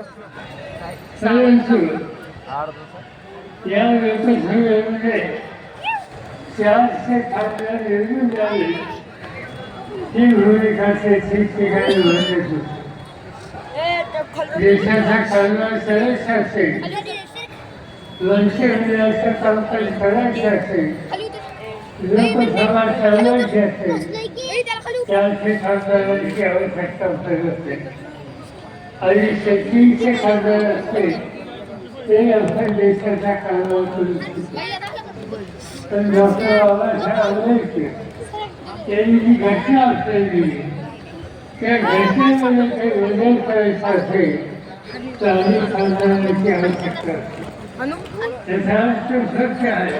परंतु या लोकसभेमध्ये चारशे ही भूमिका ते ठिकठिकाणी म्हणत होती देशाचा कालवा करायचा असेल. लोणचे कामकाज करायचे असेल. लोकसभा चालवायची असेल. चारशे खासदारांची आवश्यकता असते आणि शेतीचे खासदार असते ते आपण देशाचा कालवा करू शकतो. पण डॉक्टर बाबासाहेब आंबेडकर त्यांनी जी घटना असलेली त्या घटनेमध्ये काही बदल करायचा असेल तर अनेक खासदारांची आवश्यकता असते. त्याचा अर्थ सत्य आहे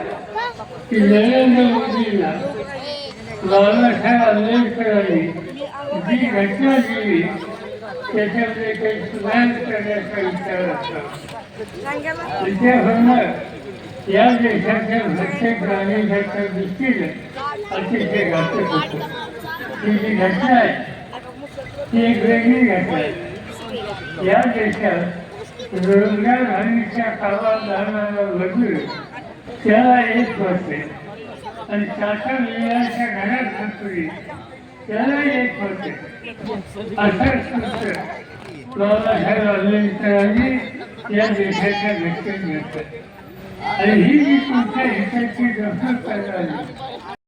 की नरेंद्र मोदींना बाबासाहेब आंबेडकरांनी जी घटना दिली त्याच्यामध्ये काही सुधार करण्याचा विचार असतो विद्याभरणं या देशाच्या प्रत्येक नागरिकाच्या दृष्टीने अतिशय घातक होतो ही जी घटना आहे ती एक वेगळी घटना आहे. या देशात रोजगार हमीच्या कामात जाणारा मजूर त्याला एक वर्ष आणि शासन लिहिण्याच्या घरात बसली त्याला एक वर्ष असं बाबासाहेब या देशाच्या घटनेत आणि ही जी तुमच्या हिताची दखल करणारी.